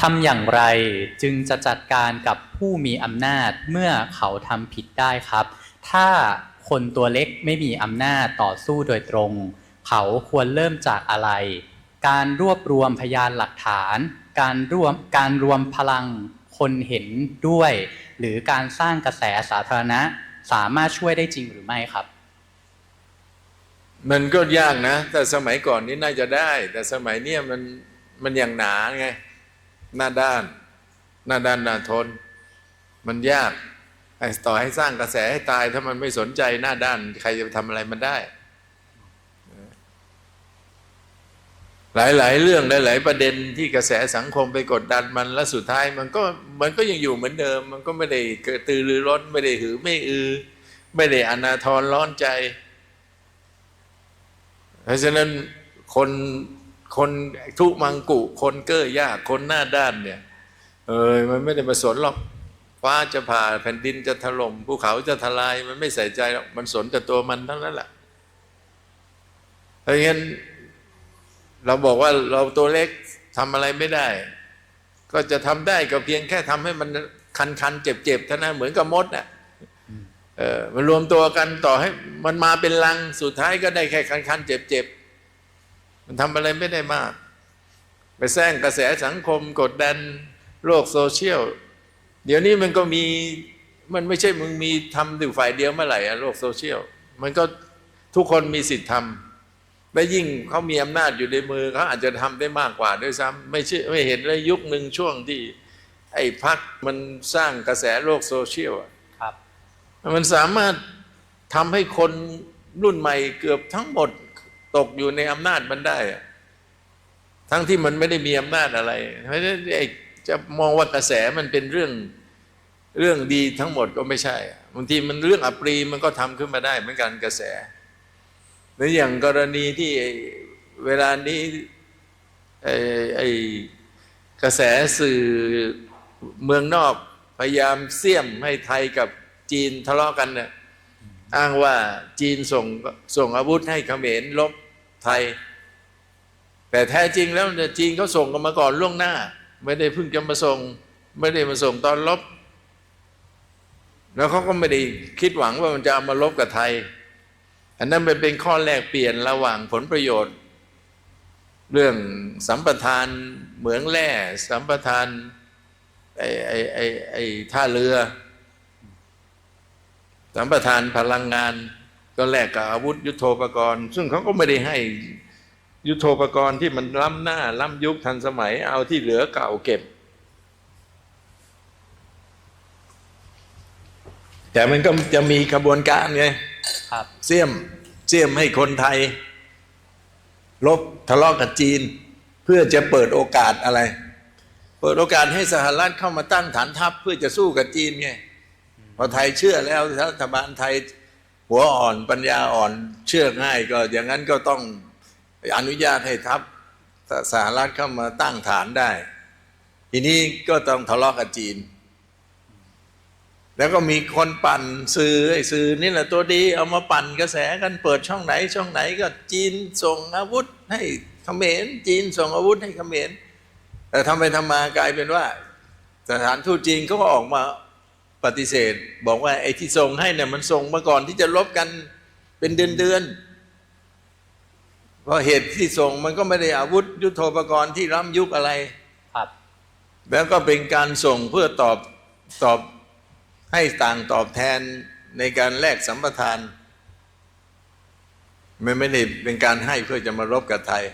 ทำอย่างไรจึงจะจัดการกับผู้มีอำนาจเมื่อเขาทำผิดได้ครับ ถ้าคนตัวเล็กไม่มีอำนาจต่อสู้โดยตรง เขาควรเริ่มจากอะไร การรวบรวมพยานหลักฐาน การรวมการรวมพลังคนเห็นด้วย หรือการสร้างกระแสสาธารณะสามารถช่วยได้จริงหรือไม่ครับ มันก็ยากนะ แต่สมัยก่อนนี่น่าจะได้ แต่สมัยเนี้ยมันมันอย่างหนาไง หน้าด้าน หน้าด้านหน้าทน มันยากไอ้ต่อให้สร้างกระแสให้ตาย ถ้ามันไม่สนใจหน้าด้าน ใครจะไปทำอะไรมันได้ หลาย ๆ เรื่องหลาย ๆ ประเด็นที่กระแสสังคมไปกดดันมันแล้วสุดท้าย มันก็มันก็ยังอยู่เหมือนเดิม มันก็ไม่ได้เกิดตือรือร้นไม่ได้หือไม่อือ ไม่ได้อนาทรร้อนใจ เพราะฉะนั้นคน คนทุมังกุ คนเก้อยากคนหน้าด้านเนี่ย เออมันไม่ได้มาสนหรอกฟ้าจะผ่าแผ่นดินจะถล่มภูเขาจะทลายมันไม่ใส่ใจหรอกมันสนแต่ตัวมันทั้งนั้นแหละเพราะงั้นเราบอกว่าเราตัวเล็กทำอะไรไม่ได้ ก็จะทำได้ก็เพียงแค่ทำให้มันคันคันเจ็บเจ็บเท่านั้นเหมือนกับมดน่ะเออมันรวมตัวกันต่อให้มันมาเป็นลังสุดท้ายก็ได้แค่คันคันเจ็บเจ็บ มันทำอะไรไม่ได้มาก ไปแซงกระแสสังคมกดดันโลกโซเชียล เดี๋ยวนี้มันก็มีมันไม่ใช่มึงมีทำอยู่ฝ่ายเดียวเมื่อไหร่อะโลกโซเชียล มันก็ทุกคนมีสิทธิ์ทำและยิ่งเขามีอำนาจอยู่ในมือเขาอาจจะทำได้มากกว่าด้วยซ้ำไม่ใช่ไม่เห็นเลยยุคหนึ่งช่วงที่ ไอ้พักมันสร้างกระแสโลกโซเชียลอะครับมันสามารถทำให้คนรุ่นใหม่เกือบทั้งหมด ตกอยู่ในอำนาจมันได้ ทั้งที่มันไม่ได้มีอำนาจอะไรเพราะฉะนั้นไอ้จะมองว่ากระแสมันเป็นเรื่องเรื่องดีทั้งหมดก็ไม่ใช่บางทีมันเรื่องอปรีมันก็ทำขึ้นมาได้เหมือนกันกระแสหรืออย่างกรณีที่เวลานี้ไอ้ไอ้กระแสสื่อเมืองนอกพยายามเสี่ยมให้ไทยกับจีนทะเลาะกันเนี่ย อ้างว่าจีนส่งส่งอาวุธให้เขมรลบไทย แต่แท้จริงแล้วจีนเขาส่งกันมาก่อนล่วงหน้า ไม่ได้เพิ่งจะมาส่ง ไม่ได้มาส่งตอนลบ แล้วเขาก็ไม่ได้คิดหวังว่ามันจะเอามาลบกับไทย อันนั้นมันเป็นข้อแลกเปลี่ยนระหว่างผลประโยชน์ เรื่องสัมปทานเหมืองแร่สัมปทานไอ้ไอ้ไอ้ไอ้ท่าเรือ สัมปทานพลังงานก็แลกกับอาวุธยุโทโธปกรณ์ ซึ่งเขาก็ไม่ได้ให้ยุทโธปกรณ์ที่มันล้ำหน้า ล้ำยุคทันสมัยเอาที่เหลือเก่าเก็บ แต่มันก็จะมีขบวนการไงครับเสี่ยมเสี่ยมให้คนไทย ลบทะเลาะกับจีน เพื่อจะเปิดโอกาสอะไร เปิดโอกาสให้สหรัฐเข้ามาตั้งฐานทัพเพื่อจะสู้กับจีนไง พอไทยเชื่อแล้วรัฐบาลไทยหัวอ่อนปัญญาอ่อนเชื่อง่ายก็อย่างนั้นก็ต้องอนุญาตให้ทัพสหรัฐเข้ามาตั้งฐานได้ ทีนี้ก็ต้องทะเลาะกับจีน แล้วก็มีคนปั่นสื่อไอ้สื่อนี่แหละตัวดีเอามาปั่นกระแสกันเปิดช่องไหน ช่องไหนก็จีนส่งอาวุธให้เขมรจีนส่งอาวุธให้เขมรแต่ทำไปทำมากลายเป็นว่า สถานทูตจีนเขาก็ออกมา ปฏิเสธ บอกว่าไอ้ที่ส่งให้เนี่ยมันส่งมาก่อนที่จะลบกันเป็นเดือนเดือนๆเพราะเหตุที่ส่งมันก็ไม่ได้อาวุธยุโทโธปกรณ์ที่ล้ำยุคอะไร ครับ แล้วก็เป็นการส่งเพื่อตอบตอบให้ต่างตอบแทนในการแลกสัมปทานมันไม่ได้เป็นการให้เพื่อจะมารบกับไทย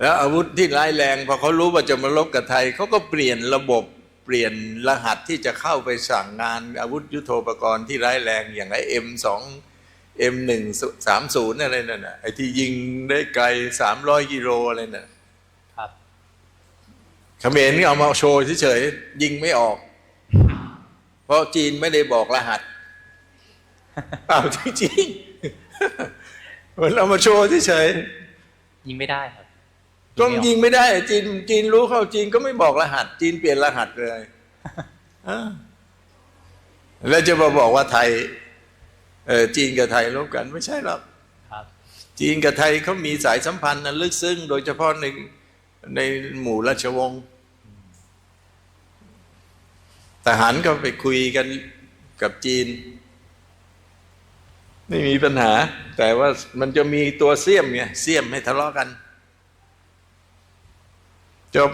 แล้วอาวุธที่ร้ายแรงพอเขารู้ว่าจะมารบกับไทยเขาก็เปลี่ยนระบบ เปลี่ยนรหัสที่จะเข้าไปสั่งงานอาวุธยุโทโธปกรณ์ที่ร้ายแรงอย่างไอ้เอ็มสองเอ็มหนึ่งสามศูนย์อะไรนั่นน่ะไอ้ที่ยิงได้ไกลสามร้อยกิโลอะไรน่ะครับเขมรนี่เอามาโชว์เฉยๆยิงไม่ออก เพราะจีนไม่ได้บอกรหัสอ้าวจริงๆมันเอามาโชว์เฉยยิงไม่ได้ครับ ๆต้องยิงไม่ได้จีนจีนรู้เข้าจีนก็ไม่บอกรหัส จีนเปลี่ยนรหัสเลยอ่าแล้วจะมาบอกว่าไทยเออจีนกับไทยลบกัน ไม่ใช่หรอกครับจีนกับไทยเขามีสายสัมพันธ์อันลึกซึ้งโดยเฉพาะในในหมู่ราชวงศ์ทหารก็ไปคุยกันกับจีน ไม่มีปัญหา แต่ว่ามันจะมีตัวเสี้ยมไงเสี้ยมให้ทะเลาะกัน จบ